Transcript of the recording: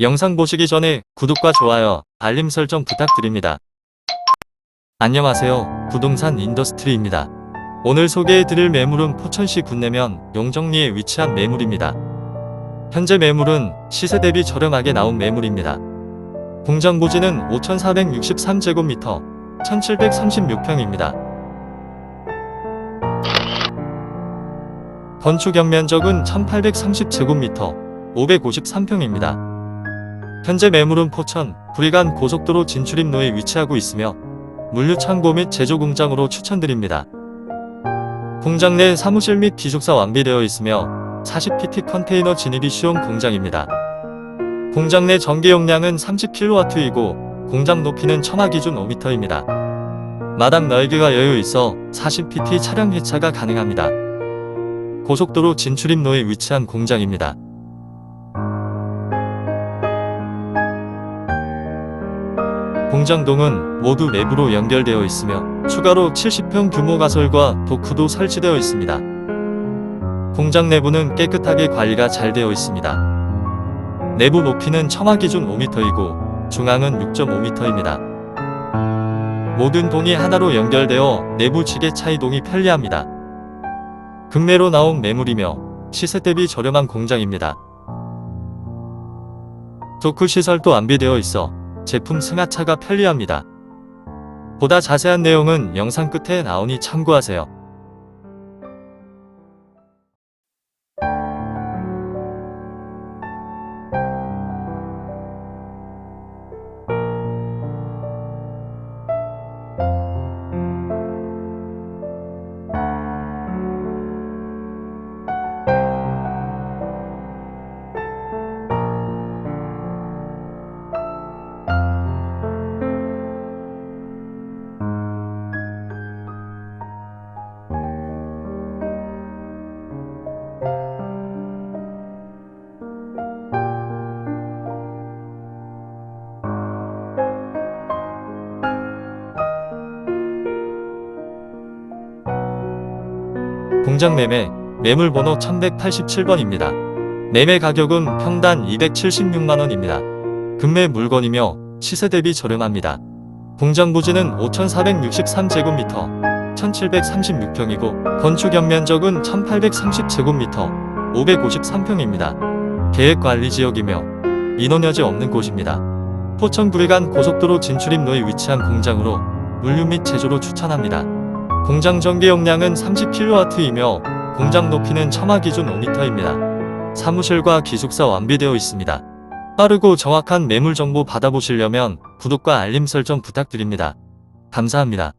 영상 보시기 전에 구독과 좋아요, 알림 설정 부탁드립니다. 안녕하세요. 부동산 인더스트리입니다. 오늘 소개해드릴 매물은 포천시 군내면 용정리에 위치한 매물입니다. 현재 매물은 시세 대비 저렴하게 나온 매물입니다. 공장 부지는 5,463제곱미터, 1,736평입니다. 건축 연면적은 1,830제곱미터, 553평입니다. 현재 매물은 포천, 구리간 고속도로 진출입로에 위치하고 있으며 물류 창고 및 제조 공장으로 추천드립니다. 공장 내 사무실 및 기숙사 완비되어 있으며 40pt 컨테이너 진입이 쉬운 공장입니다. 공장 내 전기 용량은 30kW이고 공장 높이는 천마 기준 5m입니다. 마당 넓이가 여유 있어 40pt 차량 회차가 가능합니다. 고속도로 진출입로에 위치한 공장입니다. 공장동은 모두 내부로 연결되어 있으며 추가로 70평 규모 가설과 도크도 설치되어 있습니다. 공장 내부는 깨끗하게 관리가 잘 되어 있습니다. 내부 높이는 천마 기준 5m이고 중앙은 6.5m입니다. 모든 동이 하나로 연결되어 내부 지게 차 이동이 편리합니다. 금매로 나온 매물이며 시세 대비 저렴한 공장입니다. 도크 시설도 완비되어 있어 제품 승하차가 편리합니다. 보다 자세한 내용은 영상 끝에 나오니 참고하세요. 공장 매매 매물 번호 1187번입니다. 매매 가격은 평단 276만원입니다. 금매 물건이며 시세 대비 저렴합니다. 공장 부지는 5,463제곱미터, 1,736평이고 건축 연면적은 1,830제곱미터, 553평입니다. 계획관리 지역이며 인원여지 없는 곳입니다. 포천 구리간 고속도로 진출입로에 위치한 공장으로 물류 및 제조로 추천합니다. 공장 전기 용량은 30kW이며 공장 높이는 천마 기준 5m입니다. 사무실과 기숙사 완비되어 있습니다. 빠르고 정확한 매물 정보 받아보시려면 구독과 알림 설정 부탁드립니다. 감사합니다.